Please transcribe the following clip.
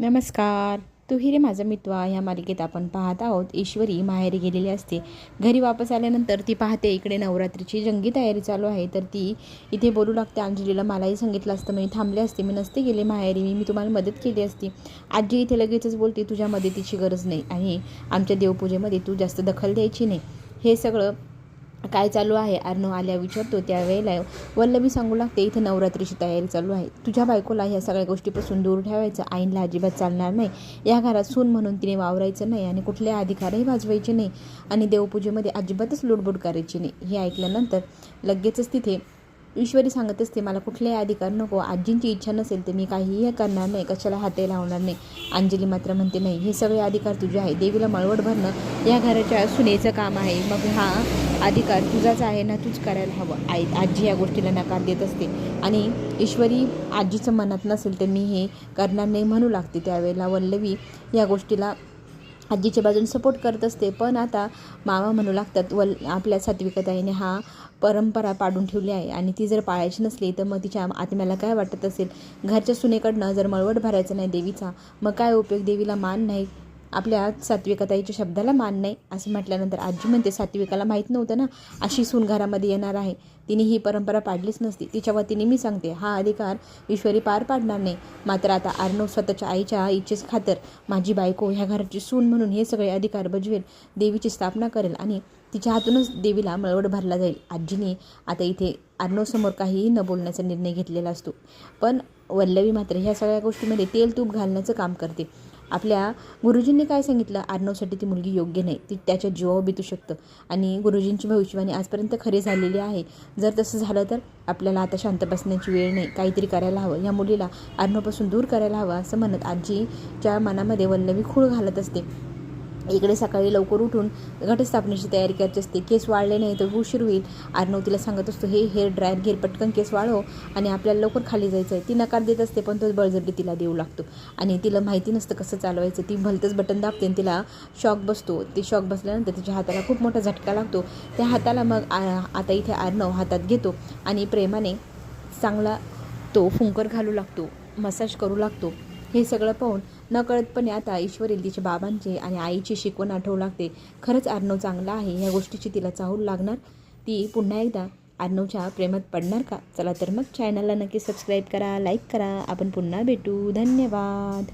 नमस्कार. तू हिरे माझा मित्र ह्या मालिकेत आपण पाहत आहोत ईश्वरी माहेरी गेलेली असते. घरी वापस आल्यानंतर ती पाहते इकडे नवरात्रीची जंगी तयारी चालू आहे तर ती इथे बोलू लागते अंजलीला मलाही सांगितलं असतं मी थांबले असते मी नसते गेले माहेरी मी मी तुम्हाला मदत केली असती. आजी इथे लगेचच बोलते तुझ्या मदतीची गरज नाही आणि आमच्या देवपूजेमध्ये तू जास्त दखल द्यायची नाही. हे सगळं काय चालू आहे? अर्णव आल्या विचारतो त्यावेळेला वल्लभी सांगू लागते इथे नवरात्रीची तयारी चालू आहे. तुझ्या बायकोला ह्या सगळ्या गोष्टीपासून दूर ठेवायचं. आईनला अजिबात चालणार नाही. या घरात सून म्हणून तिने वावरायचं नाही आणि कुठले अधिकारही वाजवायचे नाही आणि देवपूजेमध्ये अजिबातच लुडबुड करायची नाही. हे ऐकल्यानंतर लगेचच तिथे ईश्वरी सांगत असते मला कुठलेही अधिकार नको. आजींची इच्छा नसेल तर मी काहीही करणार नाही. कशाला हाते लावणार नाही? अंजली मात्र म्हणते नाही हे सगळे अधिकार तुझे आहे देवीला मळवट भरणं या घराच्या सुनेचं काम आहे. मग हा अधिकार तुझाच आहे ना तूच करायला हवं. आई आजी या गोष्टीला नकार देत असते. आणि ईश्वरी आजीचं मनात नसेल तर मी हे करणार नाही म्हणू लागते. त्यावेळेला वल्लवी या गोष्टीला आजीच्या बाजूने सपोर्ट करत असते. पण आता मामा म्हणू लागतात वल आपल्या सात्विकताईने हा परंपरा पाडून ठेवली आहे. आणि ती जर पाळायची नसली तर मग तिच्या आत्म्याला काय वाटत असेल? घरच्या सुनेकडनं जर मळवट भरायचं नाही देवीचा मग काय उपयोग? देवीला मान नाही आपल्या सात्विकताईच्या शब्दाला मान नाही. असं म्हटल्यानंतर आजी म्हणते सात्विकाला माहीत नव्हतं ना अशी सून घरामध्ये येणार आहे. तिने ही परंपरा पाडलीच नसती. तिच्या वतीने मी सांगते हा अधिकार ईश्वरी पार पाडणार नाही. मात्र आता अर्णव स्वतःच्या आईच्या इच्छेच खातर माझी बायको ह्या घराची सून म्हणून हे सगळे अधिकार बजवेल देवीची स्थापना करेल आणि तिच्या हातूनच देवीला मळवट भरला जाईल. आजीने आता इथे आर्णवसमोर काहीही न बोलण्याचा निर्णय घेतलेला असतो. पण वल्लवी मात्र ह्या सगळ्या गोष्टीमध्ये तेल तूप घालण्याचं काम करते. आपल्या गुरुजींनी काय सांगितलं? आर्नवसाठी ती मुलगी योग्य नाही. ती त्याच्या जीवावर बितू शकतं. आणि गुरुजींची भविष्यवाणी आजपर्यंत खरी झालेली आहे. जर तसं झालं तर आपल्याला आता शांत बसण्याची वेळ नाही. काहीतरी करायला हवं. या मुलीला अर्णवपासून दूर करायला हवं असं म्हणत आजीच्या मनामध्ये वल्लवी खूळ घालत असते. इकडे सकाळी लवकर उठून घटस्थापनेची तयारी करायची असते. केस वाळले नाही तर उशीर होईल. आर्नव तिला सांगत असतो हे हेअर ड्रायर घेर पटकन केस वाळव आणि आपल्याला लवकर खाली जायचं आहे. ती नकार देत असते पण तो बळजबरी तिला देऊ लागतो. आणि तिला माहिती नसतं कसं चालवायचं. ती भलतंच बटन दाबते आणि तिला शॉक बसतो. ती शॉक बसल्यानंतर तिच्या हाताला खूप मोठा झटका लागतो. त्या हाताला मग आता इथे आर्नव हातात घेतो आणि प्रेमाने चांगला तो फुंकर घालू लागतो मसाज करू लागतो. हे सगळं पाहून नकळतपणे आता ईश्वरील तिच्या बाबांचे आणि आईची शिकवण आठवू लागते. खरंच आर्णव चांगला आहे ह्या गोष्टीची तिला चाहूल लागणार? ती पुन्हा एकदा आर्नवच्या प्रेमात पडणार का? चला तर मग चॅनलला नक्की सबस्क्राईब करा लाईक करा. आपण पुन्हा भेटू. धन्यवाद.